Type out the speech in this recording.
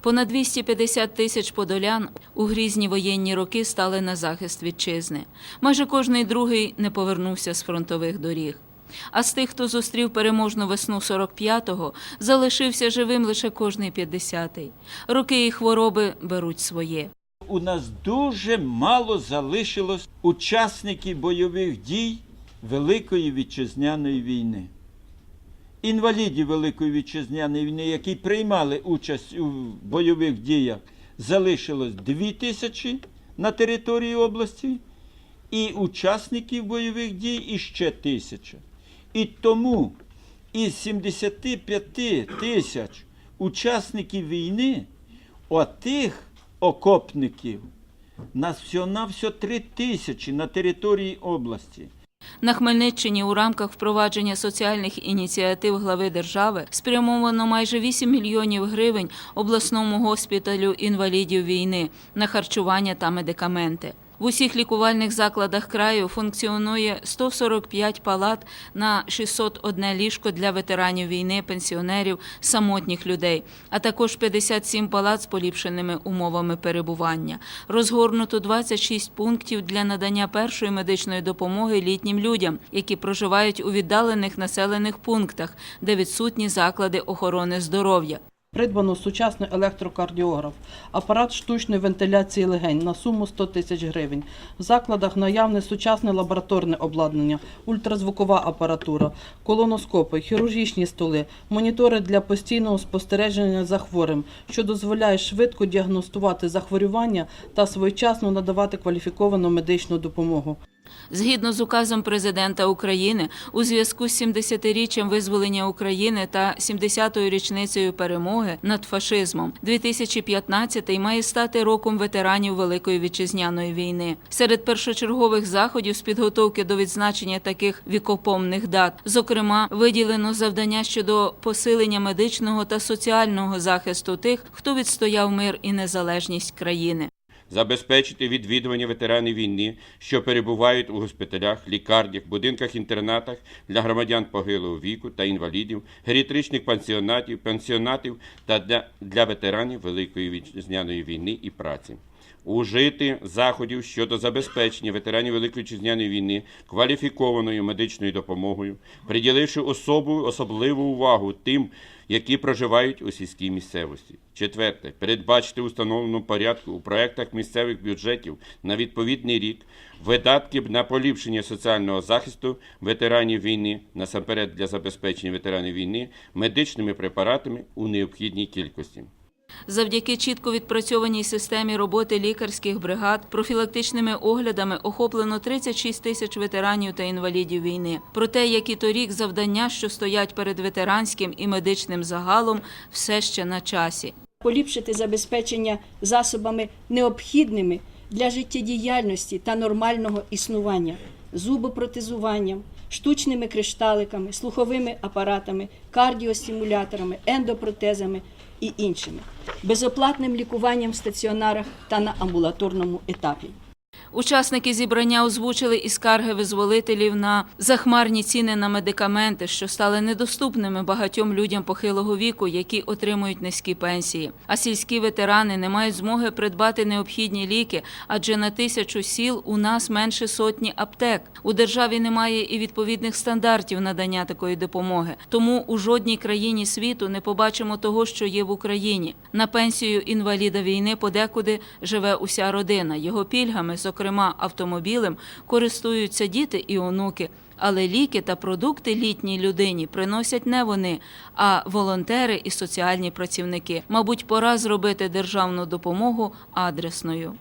Понад 250 тисяч подолян у грізні воєнні роки стали на захист вітчизни. Майже кожний другий не повернувся з фронтових доріг. А з тих, хто зустрів переможну весну 45-го, залишився живим лише кожний 50-й. Роки і хвороби беруть своє. У нас дуже мало залишилось учасників бойових дій Великої вітчизняної війни. Інвалідів Великої вітчизняної війни, які приймали участь у бойових діях, залишилось 2 тисячі на території області, і учасників бойових дій іще тисяча. І тому із 75 тисяч учасників війни, отих окопників, нас всього-навсього 3 тисячі на території області. На Хмельниччині у рамках впровадження соціальних ініціатив глави держави спрямовано майже 8 мільйонів гривень обласному госпіталю інвалідів війни на харчування та медикаменти. В усіх лікувальних закладах краю функціонує 145 палат на 601 ліжко для ветеранів війни, пенсіонерів, самотніх людей, а також 57 палат з поліпшеними умовами перебування. Розгорнуто 26 пунктів для надання першої медичної допомоги літнім людям, які проживають у віддалених населених пунктах, де відсутні заклади охорони здоров'я. Придбано сучасний електрокардіограф, апарат штучної вентиляції легень на суму 100 тисяч гривень. В закладах наявне сучасне лабораторне обладнання, ультразвукова апаратура, колоноскопи, хірургічні столи, монітори для постійного спостереження за хворим, що дозволяє швидко діагностувати захворювання та своєчасно надавати кваліфіковану медичну допомогу. Згідно з указом президента України, у зв'язку з 70-річчям визволення України та 70-ю річницею перемоги над фашизмом, 2015 має стати роком ветеранів Великої вітчизняної війни. Серед першочергових заходів з підготовки до відзначення таких вікопомних дат, зокрема, виділено завдання щодо посилення медичного та соціального захисту тих, хто відстояв мир і незалежність країни. Забезпечити відвідування ветеранів війни, що перебувають у госпіталях, лікарнях, будинках-інтернатах для громадян похилого віку та інвалідів, геріатричних пансіонатів, пансіонатів та для, для ветеранів Великої вітчизняної війни і праці. Ужити заходів щодо забезпечення ветеранів Великої Вітчизняної війни кваліфікованою медичною допомогою, приділивши особу особливу увагу тим, які проживають у сільській місцевості. Четверте, передбачити установлену порядку у проектах місцевих бюджетів на відповідний рік видатки на поліпшення соціального захисту ветеранів війни, насамперед для забезпечення ветеранів війни медичними препаратами у необхідній кількості. Завдяки чітко відпрацьованій системі роботи лікарських бригад профілактичними оглядами охоплено 36 тисяч ветеранів та інвалідів війни. Проте, як і торік, завдання, що стоять перед ветеранським і медичним загалом, все ще на часі. поліпшити забезпечення засобами необхідними для життєдіяльності та нормального існування, зубопротезуванням, штучними кришталиками, слуховими апаратами, кардіостимуляторами, ендопротезами і іншими, безоплатним лікуванням в стаціонарах та на амбулаторному етапі. Учасники зібрання озвучили і скарги визволителів на захмарні ціни на медикаменти, що стали недоступними багатьом людям похилого віку, які отримують низькі пенсії. А сільські ветерани не мають змоги придбати необхідні ліки, адже на тисячу сіл у нас менше сотні аптек. У державі немає і відповідних стандартів надання такої допомоги. Тому у жодній країні світу не побачимо того, що є в Україні. На пенсію інваліда війни подекуди живе уся родина. Його пільгами, зокрема автомобілем, користуються діти і онуки. Але ліки та продукти літній людині приносять не вони, а волонтери і соціальні працівники. Мабуть, пора зробити державну допомогу адресною.